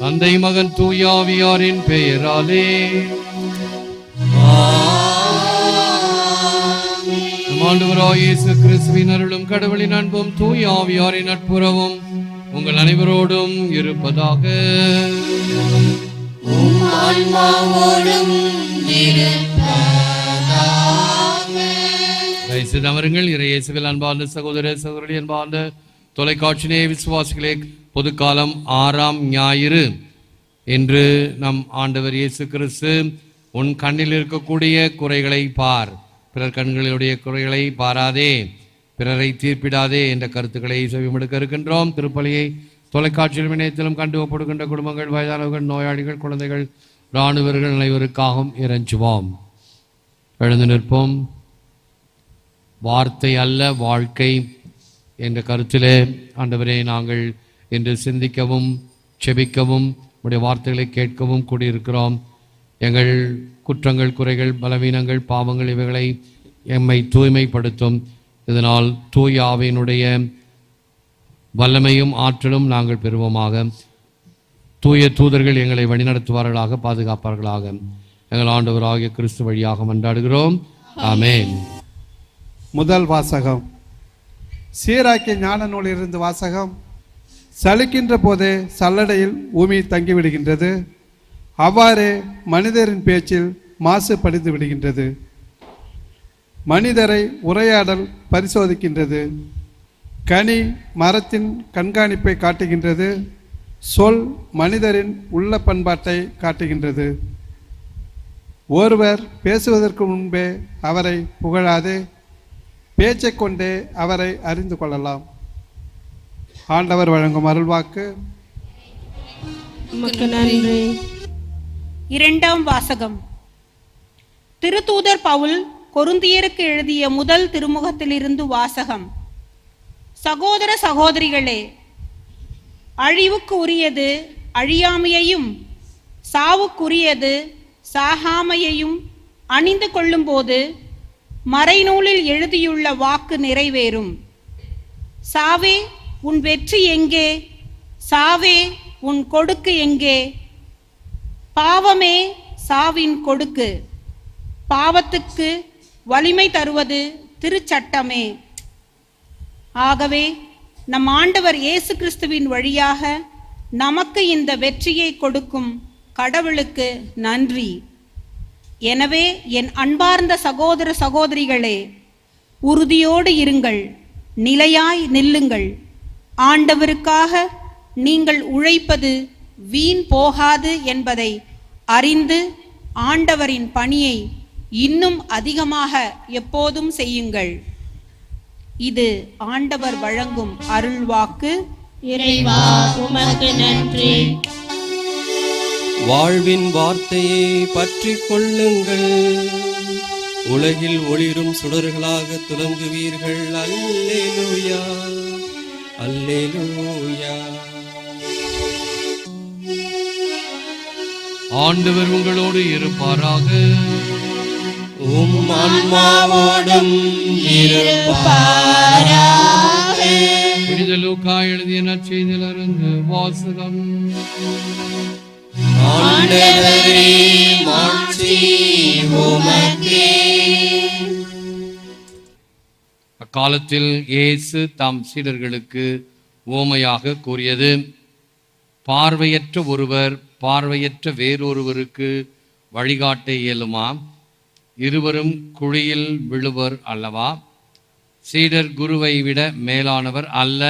தந்தை மகன் தூயாவியாரின் பெயராலே. இயேசு கிறிஸ்துவின் அருளும் கடவுளின் அன்பும் தூயாவியாரின் நட்புறவும் உங்கள் அனைவரோடும் இருப்பதாக. தயவுசெய்து அமருங்கள். இறையேசுவில் அன்பார்ந்த சகோதர சகோதரி அன்பார்ந்த தொலைக்காட்சியிலே விசுவாசிகளே பொதுக்காலம் ஆறாம் ஞாயிறு என்று நம் ஆண்டவர் இயேசு கிறிஸ்து உன் கண்ணில் இருக்கக்கூடிய குறைகளை பார். பிறர் கண்களுடைய குறைகளை பாராதே. பிறரை தீர்ப்பிடாதே என்ற கருத்துக்களை செவிமடுக்க இருக்கின்றோம். திருப்பலியை தொலைக்காட்சியிலும் இணையத்திலும் கண்டு ஒப்படுகின்ற குடும்பங்கள் வயதானவர்கள் நோயாளிகள் குழந்தைகள் இராணுவர்கள் அனைவருக்காகவும் இறைஞ்சுவோம். எழுந்து நிற்போம். வார்த்தை அல்ல வாழ்க்கை என்ற கருத்திலே ஆண்டவரே நாங்கள் என்று சிந்திக்கவும் செபிக்கவும் உடைய வார்த்தைகளை கேட்கவும் கூடியிருக்கிறோம். எங்கள் குற்றங்கள் குறைகள் பலவீனங்கள் பாவங்கள் இவைகளை எம்மை தூய்மைப்படுத்தும். இதனால் தூய ஆவியினுடைய வல்லமையும் ஆற்றலும் நாங்கள் பெறுவோமாக. தூய தூதர்கள் எங்களை வழிநடத்துவார்களாக பாதுகாப்பார்களாக. எங்கள் ஆண்டவராகிய கிறிஸ்து வழியாக மன்றாடுகிறோம். ஆமேன். முதல் வாசகம். சீராக்கிய ஞான நூலிலிருந்து வாசகம். சலிக்கின்ற போதே சல்லடையில் ஊமி தங்கிவிடுகின்றது. அவ்வாறே மனிதரின் பேச்சில் மாசு படிந்து விடுகின்றது. மனிதரை உரையாடல் பரிசோதிக்கின்றது. கனி மரத்தின் கண்காணிப்பை காட்டுகின்றது. சொல் மனிதரின் உள்ள பண்பாட்டை காட்டுகின்றது. ஒருவர் பேசுவதற்கு முன்பே அவரை புகழாது. பேச்சை கொண்டே அவரை அறிந்து கொள்ளலாம். ஆண்டவர் வழங்கும் அருள்வாக்கு நன்றி. இரண்டாம் வாசகம். திருத்தூதர் பவுல் கொருந்தியருக்கு எழுதிய முதல் திருமுகத்திலிருந்து வாசகம். சகோதர சகோதரிகளே அழிவுக்கு உரியது அழியாமையையும் சாவுக்குரியது சாகாமையையும் அணிந்து கொள்ளும்போது மறைநூலில் எழுதியுள்ள வாக்கு நிறைவேறும். சாவே உன் வெற்றி எங்கே? சாவே உன் கொடுக்கு எங்கே? பாவமே சாவின் கொடுக்கு. பாவத்துக்கு வலிமை தருவது திருச்சட்டமே. ஆகவே நம் ஆண்டவர் இயேசு கிறிஸ்துவின் வழியாக நமக்கு இந்த வெற்றியை கொடுக்கும் கடவுளுக்கு நன்றி. எனவே என் அன்பார்ந்த சகோதர சகோதரிகளே உறுதியோடு இருங்கள் நிலையாய் நில்லுங்கள். ஆண்டவருக்காக நீங்கள் உழைப்பது வீண் போகாது என்பதை அறிந்து ஆண்டவரின் பணியை இன்னும் அதிகமாக எப்போதும் செய்யுங்கள். இது ஆண்டவர் வழங்கும் அருள்வாக்கு. இறைவா உமக்கு நன்றி. வாழ்வின் வார்த்தையை பற்றி கொள்ளுங்கள். உலகில் ஒளிரும் சுடர்களாக துலங்குவீர்கள். அல்லேலூயா அல்லேலூயா. ஆண்டவர் உங்களோடு இருப்பாராக. உம் ஆன்மாவோடும் இருப்பாராக. விடுதலூக்கா எழுதிய நற்செய்தியிலிருந்து வாசகம். ஆண்டவரே மாட்சி உமக்கே. அக்காலத்தில் இயேசு தாம் சீடர்களுக்கு ஓமையாக கூறியது பார்வையற்ற ஒருவர் பார்வையற்ற வேறொருவருக்கு வழிகாட்ட இயலுமா? இருவரும் குழியில் விழுவர் அல்லவா? சீடர் குருவை விட மேலானவர் அல்ல.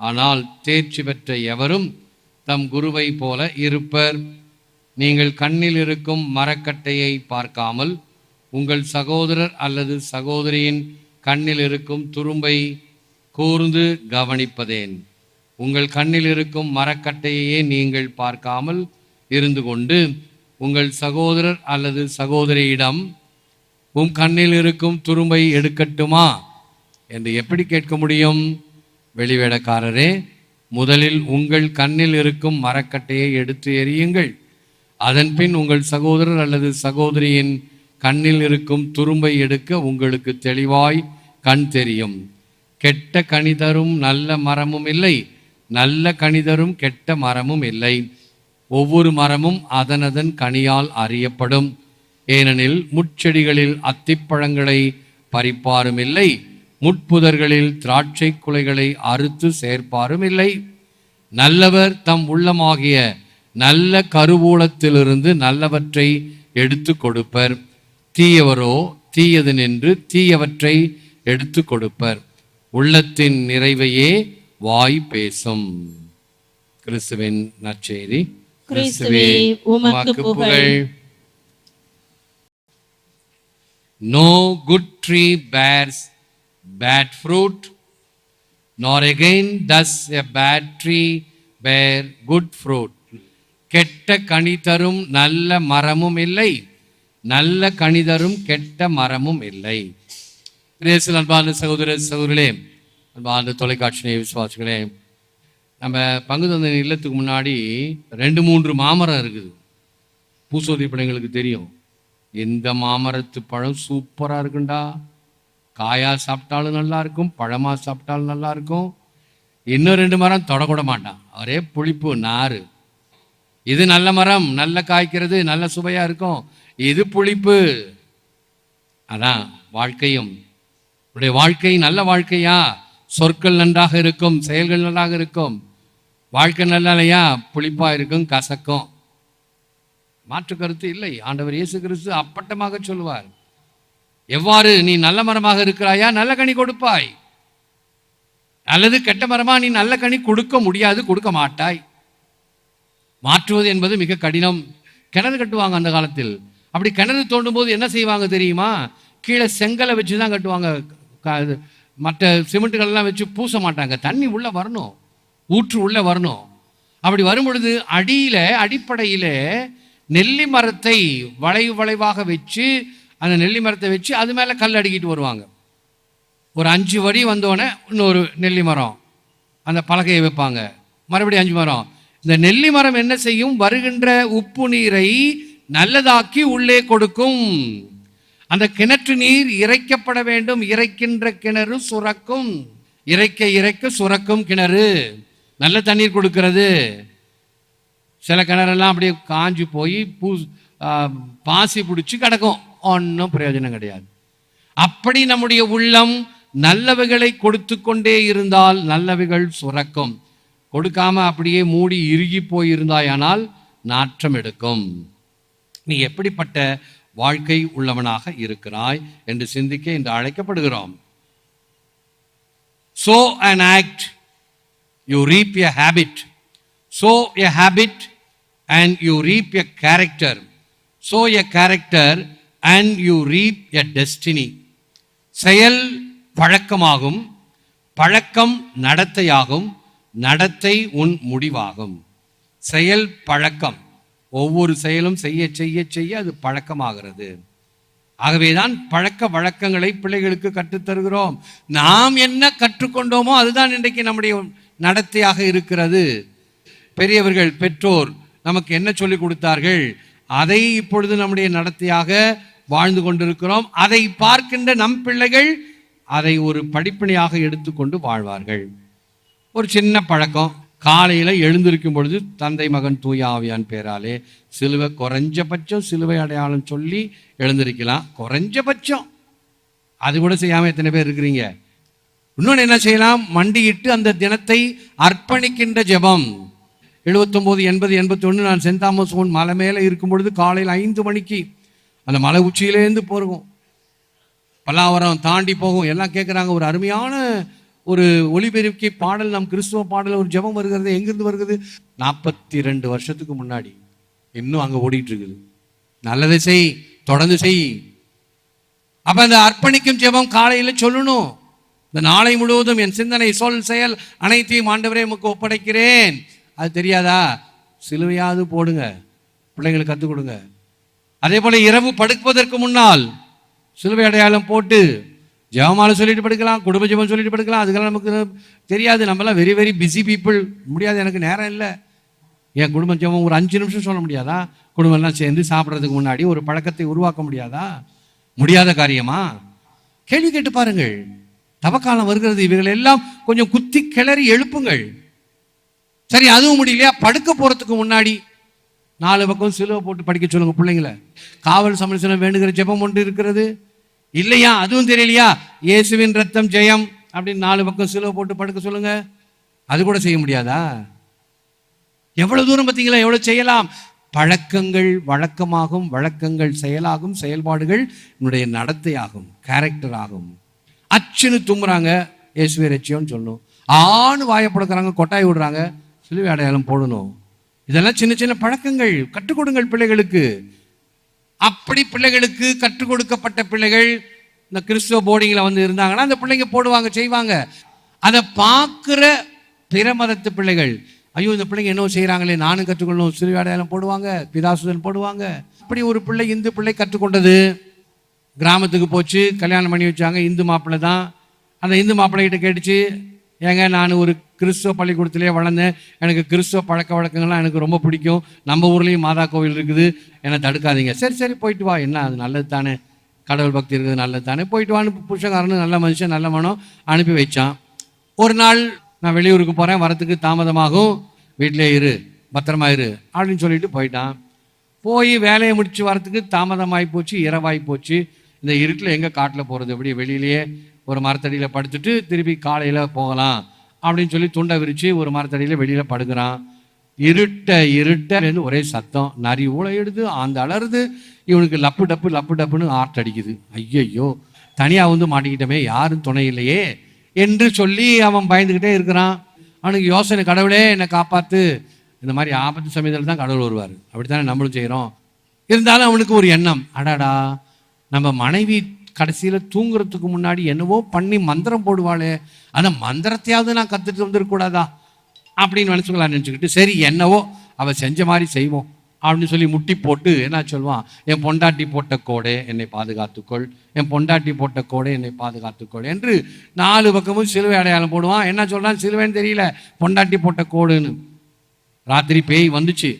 ஆனால் தேர்ச்சி பெற்ற எவரும் தம் குருவை போல இருப்பர். நீங்கள் கண்ணில் இருக்கும் மரக்கட்டையை பார்க்காமல் உங்கள் சகோதரர் அல்லது சகோதரியின் கண்ணில் இருக்கும் துரும்பை கூர்ந்து கவனிப்பதேன். உங்கள் கண்ணில் இருக்கும் மரக்கட்டையையே நீங்கள் பார்க்காமல் இருந்து கொண்டு உங்கள் சகோதரர் அல்லது சகோதரியிடம் உம் கண்ணில் இருக்கும் துரும்பை எடுக்கட்டுமா? என்று எப்படி கேட்க முடியும்? வெளிவேடக்காரரே முதலில் உங்கள் கண்ணில் இருக்கும் மரக்கட்டையை எடுத்து எறியுங்கள். அதன்பின் உங்கள் சகோதரர் அல்லது சகோதரியின் கண்ணில் இருக்கும் துரும்பை எடுக்க உங்களுக்கு தெளிவாய் கண் தெரியும். கெட்ட கணிதரும் நல்ல மரமும் இல்லை. நல்ல கணிதரும் கெட்ட மரமும் இல்லை. ஒவ்வொரு மரமும் அதனதன் கனியால் அறியப்படும். ஏனெனில் முட்செடிகளில் அத்திப்பழங்களை பறிப்பாரும் இல்லை. முட்புதர்களில் திராட்சை குலைகளை அறுத்து சேர்ப்பாரும் இல்லை. நல்லவர் தம் உள்ளமாகிய நல்ல கருவூலத்திலிருந்து நல்லவற்றை எடுத்து கொடுப்பர். தீயவரோ தீயது நின்று தீயவற்றை எடுத்து கொடுப்பர் உள்ளத்தின் நிறைவையே வாய் பேசும். கிறிஸ்துவின் நற்செய்தி. கிறிஸ்துவே, உமக்கு புகழ். No good tree bears bad fruit, nor again does a bad tree bear good fruit. கெட்ட கனி தரும் நல்ல மரமும் இல்லை. நல்ல கனி தரும் கெட்ட மரமும் இல்லை. கிரேசில் அன்பான சகோதர சகோதரர்களே அன்பான தொலைக்காட்சியிலே விசுவாசிகளே நம்ம பங்கு தந்த இல்லத்துக்கு முன்னாடி ரெண்டு மூன்று மாமரம் இருக்குது. பூசோதி பிள்ளைங்களுக்கு தெரியும். எந்த மாமரத்து பழம் சூப்பராக இருக்குண்டா? காயா சாப்பிட்டாலும் நல்லா இருக்கும் பழமா சாப்பிட்டாலும் நல்லா இருக்கும். இன்னும் ரெண்டு மரம் தொடக்கூட மாட்டான். ஒரே புளிப்பு நாறு. இது நல்ல மரம் நல்ல காய்க்கிறது நல்ல சுவையா இருக்கும். இது புளிப்பு. அதான் வாழ்க்கையும் உடைய வாழ்க்கை நல்ல வாழ்க்கையா? சொற்கள் நன்றாக இருக்கும் செயல்கள் நன்றாக இருக்கும். வாழ்க்கை நல்லா இல்லையா? புளிப்பா இருக்கும் கசக்கும். மாற்று கருத்து இல்லை. ஆண்டவர் இயேசு கிறிஸ்து அப்பட்டமாக சொல்லுவார். எவ்வாறு நீ நல்ல மரமாக இருக்கிறாயா? நல்ல கனி கொடுப்பாய். அல்லது கெட்ட மரமா? நீ நல்ல கனி கொடுக்க முடியாது கொடுக்க மாட்டாய். மாற்றுவது என்பது மிக கடினம். கிணறு கட்டுவாங்க அந்த காலத்தில். அப்படி கிணறு தோண்டும் போது என்ன செய்வாங்க தெரியுமா? கீழே செங்கலை வச்சு தான் கட்டுவாங்க. மற்ற சிமெண்ட்டுகள்லாம் வச்சு பூச மாட்டாங்க தண்ணி உள்ளே வரணும். ஊற்று உள்ளே வரணும். அப்படி வரும் பொழுது அடியில் அடிப்படையில் நெல்லி மரத்தை வளைவு வளைவாக வச்சு அந்த நெல்லி மரத்தை வச்சு அது மேலே கல் அடிக்கிட்டு வருவாங்க. ஒரு அஞ்சு வடி வந்தோடனே இன்னொரு நெல்லி மரம். அந்த பலகையை வைப்பாங்க. மறுபடியும் அஞ்சு மரம். இந்த நெல்லி மரம் என்ன செய்யும்? வருகின்ற உப்பு நீரை நல்லதாக்கி உள்ளே கொடுக்கும். அந்த கிணற்று நீர் இறைக்கப்பட வேண்டும். இறைக்கின்ற கிணறு சுரக்கும். இறைக்க இறைக்க சுரக்கும் கிணறு. நல்ல தண்ணீர் கொடுக்கிறது. சில கிணறெல்லாம் அப்படியே காஞ்சு போய் பூ பாசி பிடிச்சி கிடக்கும். ஒன்றும் பிரயோஜனம் கிடையாது. அப்படி நம்முடைய உள்ளம் நல்லவைகளை கொடுத்து கொண்டே இருந்தால் நல்லவைகள் சுரக்கும். கொடுக்காம அப்படியே மூடி இறுகி போயிருந்தாயானால் நாற்றம் எடுக்கும் நீ எப்படிப்பட்ட வாழ்க்கை உள்ளவனாக இருக்கிறாய் என்று சிந்திக்க இன்று அழைக்கப்படுகிறோம் sow an act you reap a habit sow a habit and you reap a character sow a character and you reap a destiny செயல் பழக்கமாகும் பழக்கம் நடத்தையாகும் நடத்தை உன் முடிவாகும் செயல் பழக்கம் ஒவ்வொரு செயலும் செய்ய செய்ய செய்ய அது பழக்கமாகிறது. ஆகவேதான் பழக்க வழக்கங்களை பிள்ளைகளுக்கு கற்றுத்தருகிறோம். நாம் என்ன கற்றுக்கொண்டோமோ அதுதான் இன்றைக்கு நம்முடைய நடத்தையாக இருக்கிறது. பெரியவர்கள் பெற்றோர் நமக்கு என்ன சொல்லிக் கொடுத்தார்கள்? அதை இப்பொழுது நம்முடைய நடத்தையாக வாழ்ந்து கொண்டிருக்கிறோம். அதை பார்க்கின்ற நம் பிள்ளைகள் அதை ஒரு படிப்பினையாக எடுத்துக்கொண்டு வாழ்வார்கள். ஒரு சின்ன பழக்கம். காலையில் எழுந்திருக்கும் பொழுது தந்தை மகன் தூய ஆவியான் பேராலே சிலுவை குறைஞ்சபட்சம் சிலுவை அடையாளம் சொல்லி எழுந்திருக்கலாம். குறைஞ்சபட்சம் அது கூட செய்யாமல் எத்தனை பேர் இருக்கிறீங்க? இன்னொன்று என்ன செய்யலாம்? மண்டியிட்டு அந்த தினத்தை அர்ப்பணிக்கின்ற ஜெபம். எழுபத்தொம்போது எண்பது எண்பத்தொன்று நான் சென்ட் தாமஸ் ஒன் மலை மேலே இருக்கும் பொழுது காலையில் ஐந்து மணிக்கு அந்த மலை உச்சியிலேருந்து போகிறோம் பல்லாவரம் தாண்டி போகும். எல்லாம் கேட்குறாங்க ஒரு அருமையான ஒரு ஒளிபெருக்கி பாடல் நம் கிறிஸ்துவ பாடல் ஒரு ஜெபம் வருகிறது எங்கிருந்து வருகிறது? நாற்பத்தி ரெண்டு வருஷத்துக்கு முன்னாடி. இன்னும் அங்கே ஓடிட்டு இருக்குது நல்லதை செய் தொடர்ந்து செய். அப்ப அந்த அர்ப்பணிக்கும் ஜெபம் காலையில் சொல்லணும். இந்த நாளை முழுவதும் என் சிந்தனை சொல் செயல் அனைத்தையும் ஆண்டவரே உமக்கு ஒப்படைக்கிறேன். அது தெரியாதா? சிலுவையாவது போடுங்க. பிள்ளைங்களுக்கு கற்றுக் கொடுங்க. அதே போல இரவு படுப்பதற்கு முன்னால் சிலுவை அடையாளம் போட்டு ஜெபமாலை சொல்லிட்டு படுக்கலாம் குடும்ப ஜெபம் சொல்லிட்டு படுக்கலாம். அதுக்கெல்லாம் நமக்கு தெரியாது. நம்மலாம் வெரி வெரி பிஸி பீப்புள் முடியாது. எனக்கு நேரம் இல்லை. என் குடும்ப ஜெபம் ஒரு அஞ்சு நிமிஷம் சொல்ல முடியாதா? குடும்பம்லாம் சேர்ந்து சாப்பிட்றதுக்கு முன்னாடி ஒரு பழக்கத்தை உருவாக்க முடியாதா? முடியாத காரியமா? கேள்வி கேட்டு பாருங்கள். தவக்காலம் வருகிறது. இவைகள் எல்லாம் கொஞ்சம் குத்தி கிளறி எழுப்புங்கள். சரி அதுவும் முடியலையா? படுக்க போகிறதுக்கு முன்னாடி நாலு பக்கம் சிலுவை போட்டு படிக்க சொல்லுங்க பிள்ளைங்கள. காவல் சமரசனம் வேண்டுகிற ஜெபம் ஒன்று இருக்கிறது. இல்லையா? அதுவும் தெரியலையா? இயேசுவின் ரத்தம் ஜெயம். அப்படின்னு நாலு பக்கம் சிலுவை போட்டு படுக்க சொல்லுங்க. அது கூட செய்ய முடியாதா? எவ்வளவு தூரம் பார்த்தீங்களா? எவ்வளவு செய்யலாம்? பழக்கங்கள் வழக்கமாகும் வழக்கங்கள் செயலாகும் செயல்பாடுகள் என்னுடைய நடத்தையாகும் கேரக்டர் ஆகும். அச்சுன்னு தும்புறாங்க இயேசுவை ரட்சியம்னு சொல்லணும் ஆணு வாயப்படுக்கிறாங்க கொட்டாய் விடுறாங்க. சிலுவை அடையாளம் போடணும். இதெல்லாம் சின்ன சின்ன பழக்கங்கள். கற்றுக் கொடுங்கள் பிள்ளைகளுக்கு. அப்படி பிள்ளைகளுக்கு கற்றுக் கொடுக்கப்பட்ட பிள்ளைகள் இந்த கிறிஸ்துவ போர்டிங்கில் வந்து இருந்தாங்கன்னா அந்த பிள்ளைங்க போடுவாங்க செய்வாங்க. அதை பார்க்குற பிற மதத்து பிள்ளைகள் ஐயோ இந்த பிள்ளைங்க என்ன செய்கிறாங்களே நானும் கற்றுக்கொள்ளணும் சிறுவாடையாளம் போடுவாங்க பிதாசுதன் போடுவாங்க. அப்படி ஒரு பிள்ளை இந்து பிள்ளை கற்றுக்கொண்டது கிராமத்துக்கு போச்சு கல்யாணம் பண்ணி வச்சாங்க இந்து மாப்பிள்ளை தான். அந்த இந்து மாப்பிள்ளைகிட்ட கேட்டுச்சு ஏங்க நான் ஒரு கிறிஸ்துவ பள்ளிக்கூடத்திலே வளர்ந்தேன். எனக்கு கிறிஸ்துவ பழக்க வழக்கங்கள்லாம் எனக்கு ரொம்ப பிடிக்கும். நம்ம ஊர்லேயும் மாதா கோவில் இருக்குது. என்னை தடுக்காதீங்க. சரி சரி போயிட்டு வா. என்ன அது நல்லது தானே. கடவுள் பக்தி இருக்குது நல்லது தானே. போயிட்டு வான்னு புருஷக்காரனு நல்ல மனுஷன் நல்ல மனம் அனுப்பி வச்சான். ஒரு நாள் நான் வெளியூருக்கு போகிறேன் வரத்துக்கு தாமதமாகும். வீட்டிலே இரு பத்திரமா இரு அப்படின்னு சொல்லிட்டு போயிட்டான். போய் வேலையை முடிச்சு வரத்துக்கு தாமதமாகி போச்சு இரவாகி போச்சு. இந்த இருட்டில் எங்கே காட்டில் போகிறது எப்படி வெளியிலேயே ஒரு மரத்தடியில் படுத்துட்டு திருப்பி காலையில் போகலாம் அப்படின்னு சொல்லி துண்டை விரித்து ஒரு மரத்தடியில் வெளியில் படுக்கிறான். இருட்ட இருட்ட ஒரே சத்தம். நரி ஊழையிடுது அந்த அலறுது. இவனுக்கு லப்பு டப்பு லப்பு டப்புன்னு ஆர்ட் அடிக்குது. ஐயையோ தனியாக வந்து மாட்டிக்கிட்டமே யாரும் துணை இல்லையே என்று சொல்லி அவன் பயந்துக்கிட்டே இருக்கிறான். அவனுக்கு யோசனை கடவுளே என்னை காப்பாற்று இந்த மாதிரி ஆபத்து சமயத்தில் தான் கடவுள் வருவார். அப்படித்தானே நம்மளும் செய்கிறோம் இருந்தாலும் அவனுக்கு ஒரு எண்ணம். அடாடா நம்ம மனைவி கடைசியில் தூங்குறதுக்கு முன்னாடி என்னவோ பண்ணி மந்திரம் போடுவாளே. அந்த மந்திரத்தையாவது நான் கற்றுட்டு வந்துருக்கூடாதா அப்படின்னு நினச்சிக்கலாம் நினச்சிக்கிட்டு சரி என்னவோ அவள் செஞ்ச மாதிரி செய்வோம் அப்படின்னு சொல்லி முட்டி போட்டு என்ன சொல்லுவான்? என் பொண்டாட்டி போட்ட கோடை என்னை பாதுகாத்துக்கொள். என் பொண்டாட்டி போட்ட கோடை என்னை பாதுகாத்துக்கொள் என்று நாலு பக்கமும் சிலுவை அடையாளம் போடுவான். என்ன சொல்கிறான் சிலுவைன்னு தெரியல. பொண்டாட்டி போட்ட கோடுன்னு. ராத்திரி பேய் வந்துச்சு.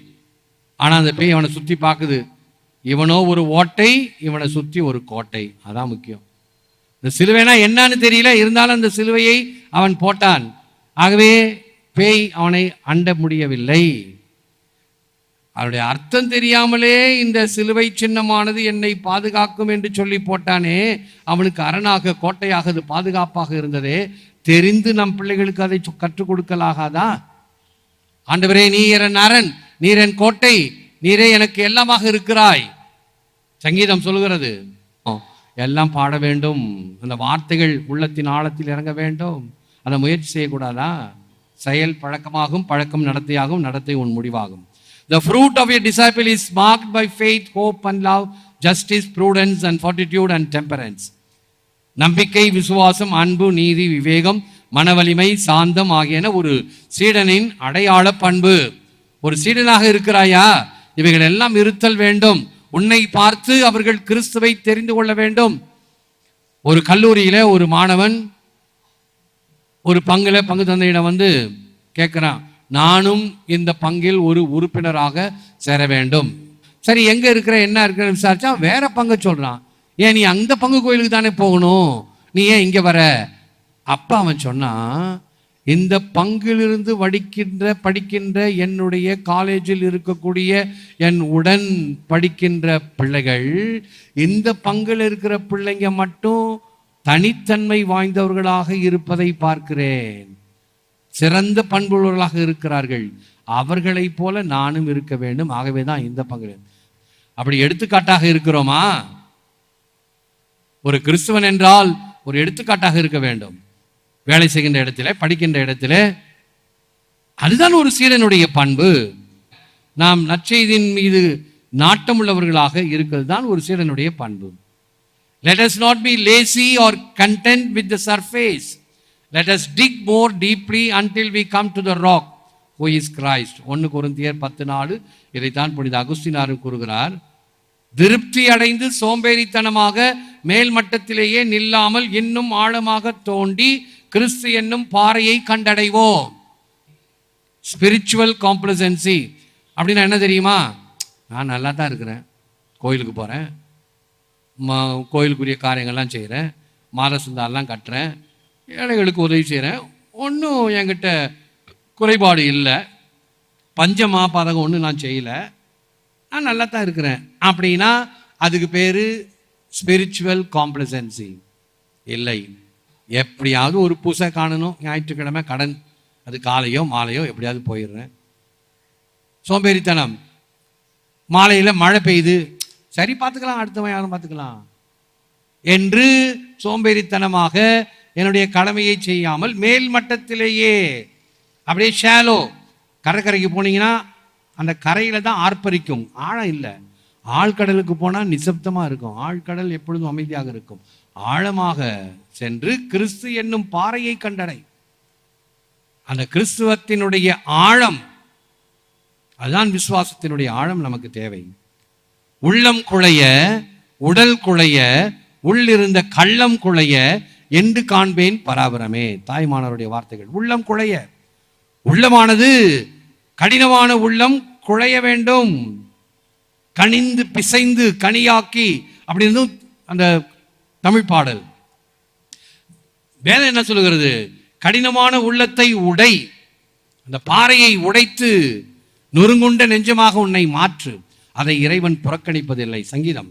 ஆனால் அந்த பேய் அவனை சுற்றி பார்க்குது இவனோ ஒரு ஓட்டை இவனை சுற்றி ஒரு கோட்டை. அதான் முக்கியம். இந்த சிலுவைனா என்னன்னு தெரியல இருந்தாலும் அந்த சிலுவையை அவன் போட்டான். ஆகவே பேய் அவனை அண்ட முடியவில்லை. அவருடைய அர்த்தம் தெரியாமலே இந்த சிலுவை சின்னமானது என்னை பாதுகாக்கும் என்று சொல்லி போட்டானே அவனுக்கு அரணாக கோட்டையாக அது பாதுகாப்பாக இருந்ததே தெரிந்து நம் பிள்ளைகளுக்கு அதை கற்றுக் கொடுக்கலாகாதா? ஆண்டவரே நீ என் அரண் நீர் என் கோட்டை நீரே எனக்கு எல்லாமாக இருக்கிறாய். சங்கீதம் சொல்லுகிறது. எல்லாம் பாட வேண்டும். அந்த வார்த்தைகள் உள்ளத்தின் ஆழத்தில் இறங்க வேண்டும். அதை முயற்சி செய்யக்கூடாதா? செயல் பழக்கமாகும் பழக்கம் நடத்தையாகும் நடத்தை உன் முடிவாகும். The fruit of your disciple is marked by faith, hope and love, justice, prudence and fortitude and temperance. நம்பிக்கை விசுவாசம் அன்பு நீதி விவேகம் மனவலிமை சாந்தம் ஆகியன ஒரு சீடனின் அடையாள பண்பு. ஒரு சீடனாக இருக்கிறாயா? இவைகள் எல்லாம் இருத்தல் வேண்டும். உன்னை பார்த்து அவர்கள் கிறிஸ்துவை தெரிந்து கொள்ள வேண்டும். ஒரு கல்லூரியில ஒரு மாணவன் ஒரு பங்குல பங்கு தந்தையிடம் வந்து கேட்குறான் நானும் இந்த பங்கில் ஒரு உறுப்பினராக சேர வேண்டும். சரி எங்க இருக்கிற என்ன இருக்கிற விசாரிச்சா வேற பங்கை சொல்றான். ஏன் நீ அந்த பங்கு கோயிலுக்கு தானே போகணும்? நீ ஏன் இங்க வர? அப்ப அவன் சொன்னான் இந்த பங்கிலிருந்து வடிக்கின்ற படிக்கின்ற என்னுடைய காலேஜில் இருக்கக்கூடிய என் உடன் படிக்கின்ற பிள்ளைகள் இந்த பங்கில் இருக்கிற பிள்ளைங்க மட்டும் தனித்தன்மை வாய்ந்தவர்களாக இருப்பதை பார்க்கிறேன். சிறந்த பண்புள்ளவர்களாக இருக்கிறார்கள். அவர்களைப் போல நானும் இருக்க வேண்டும். ஆகவே தான் இந்த பங்கு அப்படி எடுத்துக்காட்டாக இருக்கிறோமா? ஒரு கிறிஸ்துவன் என்றால் ஒரு எடுத்துக்காட்டாக இருக்க வேண்டும். வேலை செய்கின்ற இடத்துல படிக்கின்ற இடத்துல அதுதான் ஒரு சீடனுடைய பண்பு. நாம் நற்செய்தியின் மீது நாட்டமுள்ளவர்களாக இருக்கிறது தான் ஒரு சீடனுடைய பண்பு. Let us not be lazy or content with the surface let us dig more deeply until we come to the rock who is Christ ஒன்று குருந்தியர் பத்து நாலு இதைத்தான் புனித அகுஸ்தினாரும் கூறுகிறார். திருப்தி அடைந்து சோம்பேறித்தனமாக மேல் மட்டத்திலேயே நில்லாமல் இன்னும் ஆழமாக தோண்டி கிறிஸ்து என்னும் பாறையை கண்டடைவோம். ஸ்பிரிச்சுவல் காம்ப்ளசன்சி அப்படின்னா என்ன தெரியுமா? நான் நல்லா தான் இருக்கிறேன். கோயிலுக்கு போகிறேன் மா கோயிலுக்குரிய காரியங்கள்லாம் செய்கிறேன் மாத சுந்தாரெலாம் கட்டுறேன். ஏழைகளுக்கு உதவி செய்கிறேன் ஒன்றும் என்கிட்ட குறைபாடு இல்லை. பஞ்ச மாபாதகம் ஒன்றும் நான் செய்யலை. நான் நல்லா தான் இருக்கிறேன். அப்படின்னா அதுக்கு பேர் ஸ்பிரிச்சுவல் காம்ப்ளசன்சி இல்லை. எப்படியாவது ஒரு பூசை காணணும். ஞாயிற்றுக்கிழமை கடன் அது காலையோ மாலையோ எப்படியாவது போயிடுறேன். சோம்பேறித்தனம். மாலையில் மழை பெய்யுது. சரி பார்த்துக்கலாம். அடுத்தவன் யாரும் பார்த்துக்கலாம். என்று சோம்பேறித்தனமாக என்னுடைய கடமையை செய்யாமல் மேல் மட்டத்திலேயே அப்படியே ஷேலோ கடற்கரைக்கு போனீங்கன்னா அந்த கரையில் தான் ஆர்ப்பரிக்கும். ஆழம் இல்லை. ஆழ்கடலுக்கு போனால் நிசப்தமாக இருக்கும். ஆழ்கடல் எப்பொழுதும் அமைதியாக இருக்கும். ஆழமாக சென்று கிறிஸ்து என்னும் பாறையை கண்டடை. அந்த கிறிஸ்துவத்தினுடைய ஆழம் அதுதான் விசுவாசத்தினுடைய ஆழம் நமக்கு தேவை. உள்ளம் குழைய உடல் குழைய உள்ளிருந்த கள்ளம் குழைய என்று காண்பேன் பராபரமே. தாய்மானவருடைய வார்த்தைகள் உள்ளம் குழைய. உள்ளமானது கடினமான உள்ளம் குழைய வேண்டும். கனிந்து பிசைந்து கனியாக்கி அப்படின்னு அந்த தமிழ் பாடல். வேதம் என்ன சொல்லுகிறது? கடினமான உள்ளத்தை உடை அந்த பாறையை உடைத்து நொறுங்குண்ட நெஞ்சமாக உன்னை மாற்று. அதை இறைவன் புறக்கணிப்பதில்லை. சங்கீதம்.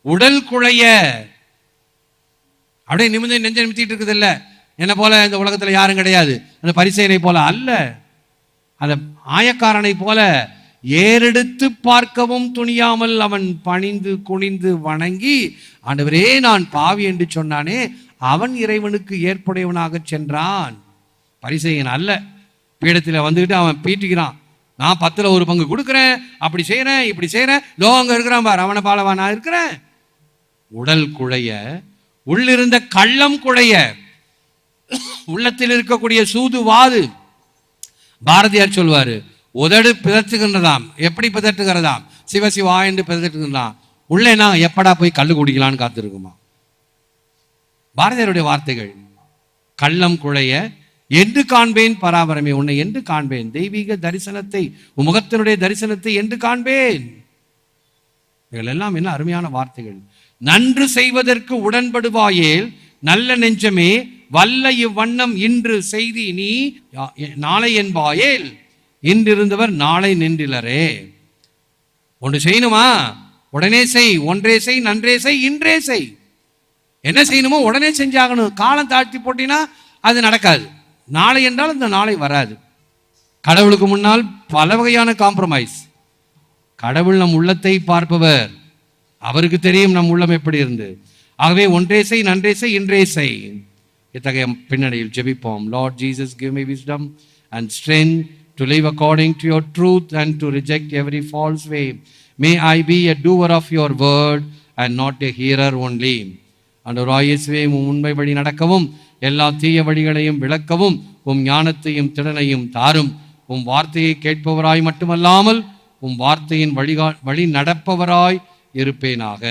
உடல் குழைய அப்படியே நிமிந்து நெஞ்ச நிமித்திட்டு இருக்குது இல்லை என்ன போல இந்த உலகத்துல யாரும் கிடையாது. அந்த பரிசையனை போல அல்ல. அந்த ஆயக்காரனை போல ஏறெடுத்து பார்க்கவும் துணியாமல் அவன் பணிந்து குனிந்து வணங்கி ஆண்டவரே நான் பாவி என்று சொன்னானே அவன் இறைவனுக்கு ஏற்புடையவனாக சென்றான். பரிசெயன் அல்ல. பீடத்தில் வந்துக்கிட்டு அவன் பீட்டிக்கிறான். நான் பத்தில் ஒரு பங்கு கொடுக்குறேன். அப்படி செய்கிறேன் இப்படி செய்கிறேன் லோ அங்கே இருக்கிறான் பார். அவனை பாலவா நான் இருக்கிறேன். உடல் குழைய உள்ளிருந்த கள்ளம் குழைய உள்ளத்தில் இருக்கக்கூடிய சூது வாது. பாரதியார் சொல்வாரு உதடு பிதற்றுகின்றதாம். எப்படி பிதற்றுகிறதாம்? சிவசிவா என்று பிதற்றுகின்றான் நான் எப்படா போய் கல் குடிக்கலான்னு காத்திருக்குமா? பாரதியாருடைய வார்த்தைகள் கள்ளம் குழைய என்று காண்பேன் பராபரமே உன்னை என்று காண்பேன். தெய்வீக தரிசனத்தை முகத்தினுடைய தரிசனத்தை என்று காண்பேன். இவைகள் எல்லாம் என்ன அருமையான வார்த்தைகள். நன்று செய்வதற்கு உடன்படுவாயேல் நல்ல நெஞ்சமே வல்ல இவ்வண்ணம் இன்று செய்தி நீ யா- நாளை என்பாயேல். இன்றிருந்தவர் நாளை நின்றிலரே. ஒன்று செய்யணுமா? உடனே செய் ஒன்றே செய் நன்றே செய் இன்றே செய். என்ன செய்யணுமோ உடனே செஞ்சாகணும். காலம் தாழ்த்தி போட்டினா அது நடக்காது. நாளை என்றால் அந்த நாளை வராது. கடவுளுக்கு முன்னால் பல வகையான காம்ப்ரமைஸ் கடவுள் நம் உள்ளத்தை பார்ப்பவர். அவருக்கு தெரியும் நம் உள்ளம் எப்படி இருந்து. ஆகவே ஒன்றே செய் நன்றே செய் இன்றே செய். இத்தகைய பின்னணியில் ஜெபிப்போம். Lord Jesus give my wisdom and strength to live according to your truth and to reject every false way. May I be a doer of your word and not a hearer only. ஆண்டவராய் உம் உண்மை வழி நடக்கவும் எல்லா தீய வழிகளையும் விளக்கவும் உம் ஞானத்தையும் திறனையும் தாரும் உம் வார்த்தையை கேட்பவராய் மட்டுமல்லாமல் உம் வார்த்தையின் வழிகா வழி நடப்பவராய் இருப்பேனாக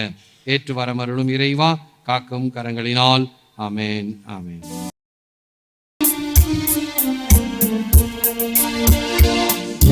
ஏற்று வரமருளும் இறைவா காக்கும் கரங்களினால் ஆமேன் ஆமேன்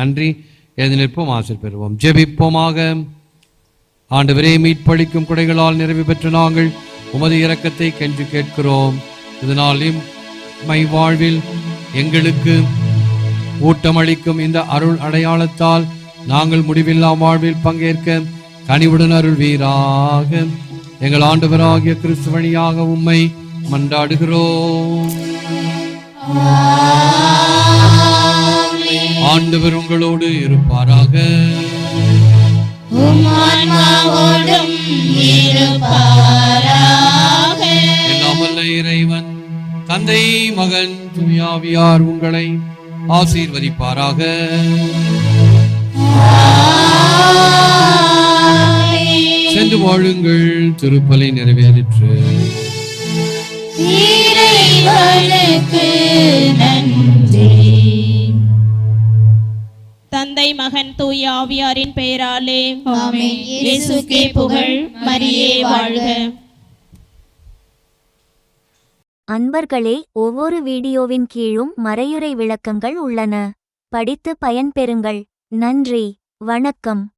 நன்றி. எழுதி நிற்போம்? ஆசை பெறுவோம். ஜெபிப்போமாக. ஆண்டவரே மீட்பளிக்கும் குடைகளால் நிறைவு பெற்ற நாங்கள் உமது இரக்கத்தை கென்று கேட்கிறோம். இதனால் மை வாழ்வில் எங்களுக்கு ஊட்டமளிக்கும் இந்த அருள் அடையாளத்தால் நாங்கள் முடிவில்லா வாழ்வில் பங்கேற்க கனிவுடன் அருள்வீராக. எங்கள் ஆண்டவராகிய கிறிஸ்து வழியாக உம்மை மன்றாடுகிறோம். ஆண்டவர் உங்களோடு இருப்பாராக. உம் ஆன்மாவோடும் இருப்பாராக. எல்லாம் வல்ல இறைவன் தந்தை மகன் துணியாவியார் உங்களை ஆசீர்வதிப்பாராக. சென்று வாழுங்கள் திருப்பலி நிறைவேறிற்று. நன்றி. தந்தை மகன் தூய ஆவியாரின் பெயராலே. ஆமென். இயேசுக்கே புகழ், மரியே வாழ்க. அன்பர்களே ஒவ்வொரு வீடியோவின் கீழும் மறையுறை விளக்கங்கள் உள்ளன. படித்து பயன்பெறுங்கள். நன்றி. வணக்கம்.